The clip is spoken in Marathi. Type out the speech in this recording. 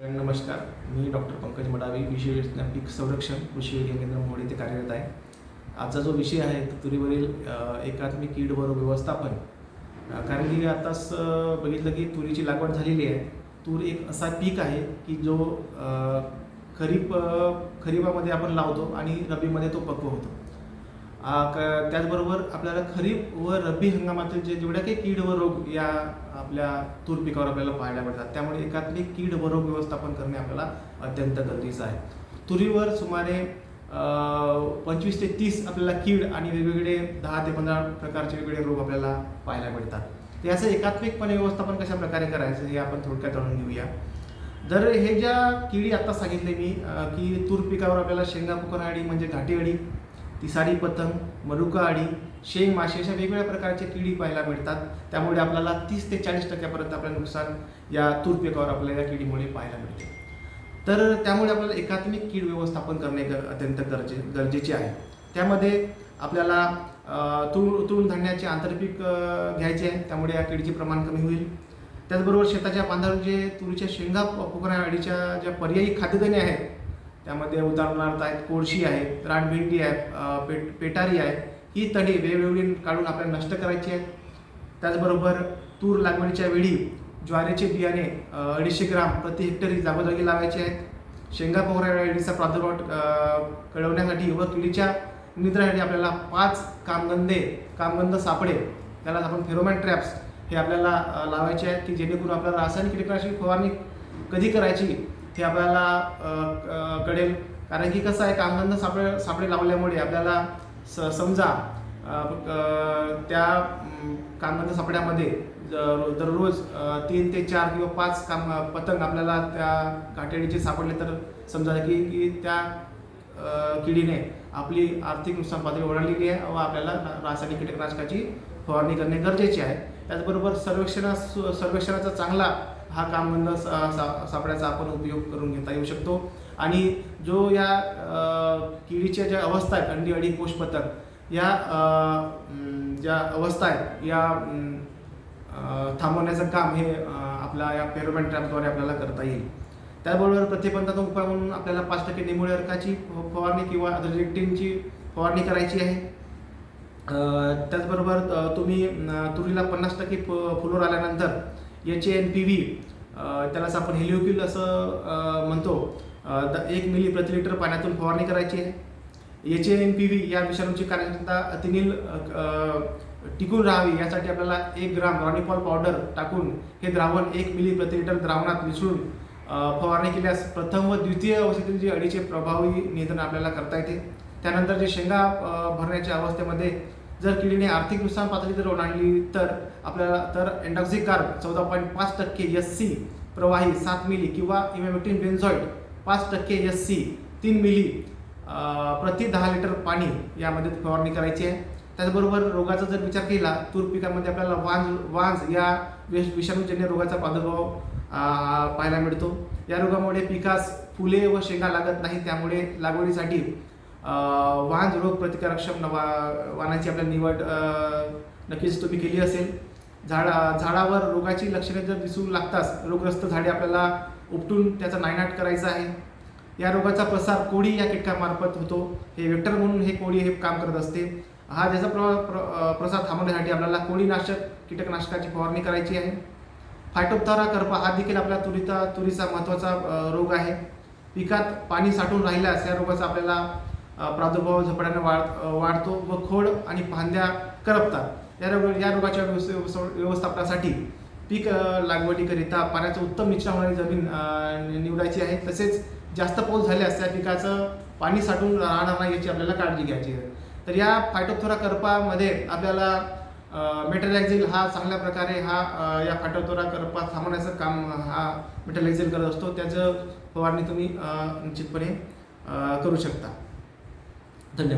नमस्कार. मी डॉक्टर पंकज मडावी विषय योजना पीक संरक्षण कृषी विज्ञान केंद्र मोड येथे कार्यरत आहे. आजचा जो विषय आहे तो तुरीवरील एकात्मिक कीड व रोग व्यवस्थापन कारण की आताच बघितलं की तुरीची लागवड झालेली आहे. तूर एक असा पीक आहे की जो खरीप खरीपामध्ये आपण लावतो आणि रब्बीमध्ये तो पक्व होतो. त्याचबरोबर आपल्याला खरीप व रब्बी हंगामातील जे जेवढ्या काही कीड व रोग या आपल्या तूर पिकावर आपल्याला पाहायला मिळतात त्यामुळे एकात्मिक कीड व रोग व्यवस्थापन करणे आपल्याला अत्यंत गरजेचं आहे. तुरीवर सुमारे पंचवीस ते तीस आपल्याला कीड आणि वेगवेगळे दहा ते पंधरा प्रकारचे वेगवेगळे रोग आपल्याला पाहायला मिळतात. तर याचं एकात्मिकपणे व्यवस्थापन कशा प्रकारे करायचं हे आपण थोडक्यात जाणून घेऊया. जर हे ज्या किडी आत्ता सांगितले मी की तूर पिकावर आपल्याला शेंगा फुकणा अळी म्हणजे घाटी अळी तिसारी पतंग मनुका अळी शेंग माशी अशा वेगवेगळ्या प्रकारच्या किडी पाहायला मिळतात. त्यामुळे आपल्याला तीस ते चाळीस टक्क्यापर्यंत आपलं नुकसान या तूर पिकावर आपल्याला या किडीमुळे पाहायला मिळते. तर त्यामुळे आपल्याला एकात्मिक कीड व्यवस्थापन करणे ग- अत्यंत गरजे गरजेचे आहे. त्यामध्ये आपल्याला तूळ तूर धान्याचे आंतरपीक घ्यायचे आहे. त्यामुळे या किडीचे प्रमाण कमी होईल. त्याचबरोबर शेताच्या बांधावर जे तुरीच्या शेंगा फुकण्या अळीच्या ज्या पर्यायी खाद्यधने आहेत त्यामध्ये उदाहरणार्थ आहेत कोळशी आहे रानभेंडी आहे पेट पेटारी आहे. ही तडी वेगवेगळी काढून आपल्याला नष्ट करायची आहे त्याचबरोबर तूर लागवडीच्या वेळी ज्वारीचे बियाणे अडीचशे ग्राम प्रति हेक्टरी जागोजागी लावायचे आहेत. शेंगा पोहऱ्या प्रादुर्भाव कळवण्यासाठी व किडीच्या निद्रासाठी आपल्याला पाच कामगंधे कामगंध सापडे त्याला आपण फेरोमॅन ट्रॅप्स हे आपल्याला लावायचे आहेत की जेणेकरून आपल्याला रासायनिक कीटकनाशक फवारणी कधी करायची? हे आपल्याला कळेल. कारण की कसं आहे कामगंध सापडे सापडे लावल्यामुळे आपल्याला स समजा त्या अम, सापड्यामध्ये दररोज तीन ते चार किंवा पाच काम पतंग आपल्याला त्या काटेडीचे सापडले तर समजा की की त्या किडीने आपली आर्थिक नुकसान पातळी ओढावलेली आहे व आपल्याला रासायनिक कीटकनाशकाची फवारणी करणे गरजेचे आहे. त्याचबरोबर सर्वेक्षणास सर्वेक्षणाचा चांगला हा कामबंद सा- सा- सापड्याचा आपण उपयोग करून घेता येऊ शकतो. आणि जो या किडीच्या ज्या अवस्था आहेत अंडी अडी कोष या ज्या अवस्था आहेत या थांबवण्याचं काम हे आपला आपल्या या पेरोमेंट ट्रॅपद्वारे आपल्याला करता येईल. त्याबरोबर प्रतिबंधात्मक उपाय म्हणून आपल्याला पाच टक्के निमुळे अर्काची फवारणी किंवा रेक्टिनची फवारणी करायची आहे. त्याचबरोबर तुम्ही तुरीला पन्नास टक्के फ- फुलोर आल्यानंतर एच एन पी व्ही त्यालाच आपण हेलिओक्युल असं म्हणतो. द- एक मिली प्रति लिटर पाण्यातून फवारणी करायची आहे. एच एन पी व्ही या विषाणूची कार्यक्षमता अतिनील टिकून राहावी. यासाठी आपल्याला एक ग्राम रॉनिपॉल पावडर टाकून हे द्रावण एक मिली प्रति लिटर द्रावणात मिसळून फवारणी केल्यास प्रथम व द्वितीय अवस्थेतील जे अडीचे प्रभावी नियंत्रण आपल्याला करता येते. त्यानंतर जे शेंगा भरण्याच्या अवस्थेमध्ये जर किडीने आर्थिक नुकसान पातळी जर ओलांडली तर आपल्याला तर एन्डॉक्झिकार चौदा पॉईंट पाच टक्के एस सी प्रवाही सात मिली किंवा इमॅमेक्टिन बेन्झॉइड पाच टक्के एस सी तीन मिली प्रति दहा लिटर पाणी यामध्ये फवारणी करायची आहे. त्याचबरोबर रोगाचा जर विचार केला तूर पिकामध्ये आपल्याला वांज वांज या विष- विषाणूजन्य रोगाचा प्रादुर्भाव पाहायला मिळतो. या रोगामुळे पिकास फुले व शेंगा लागत नाही त्यामुळे लागवडीसाठी वाहन रोग प्रतिकारक्षम नवा वाहनाची आपल्याला निवड नक्कीच तुम्ही केली असेल झाडा झाडावर रोगाची लक्षणे जर दिसू लागताच रोगग्रस्त झाडे आपल्याला उपटून त्याचा नायनाट करायचा आहे. या रोगाचा प्रसार कोळी या कीटकामार्फत होतो. हे वेक्टर म्हणून हे कोळी हे काम करत असते. हा ज्याचा प्र, प्र, प्रसार थांबवण्यासाठी आपल्याला कोळीनाशक कीटकनाशकाची फवारणी करायची आहे. फायटोप्थारा करपा हा देखील आपला तुरीचा तुरीचा महत्त्वाचा रोग आहे. पिकात पाणी साठून राहिल्यास या रोगाचा आपल्याला प्रादुर्भाव झपाट्याने वाढ वाढतो व खोड आणि फांद्या करपतात. या रोग या रोगाच्या व्यवस- व्यवस्थापनासाठी पीक लागवडीकरिता पाण्याचं उत्तम मिश्रण होणारी जमीन निवडायची आहे. तसेच जास्त पाऊस झाल्यास त्या पिकाचं पाणी साठून राहणार नाही याची आपल्याला काळजी घ्यायची आहे. तर या फायटोथोरा करपामध्ये आपल्याला मेटॅलॅक्झिल हा चांगल्या प्रकारे हा या फायटोथोरा करपा थांबवण्याचं काम हा मेटॅलॅक्झिल करत असतो. त्याचं फवारणी तुम्ही निश्चितपणे करू शकता. ಧನ್ಯವಾದ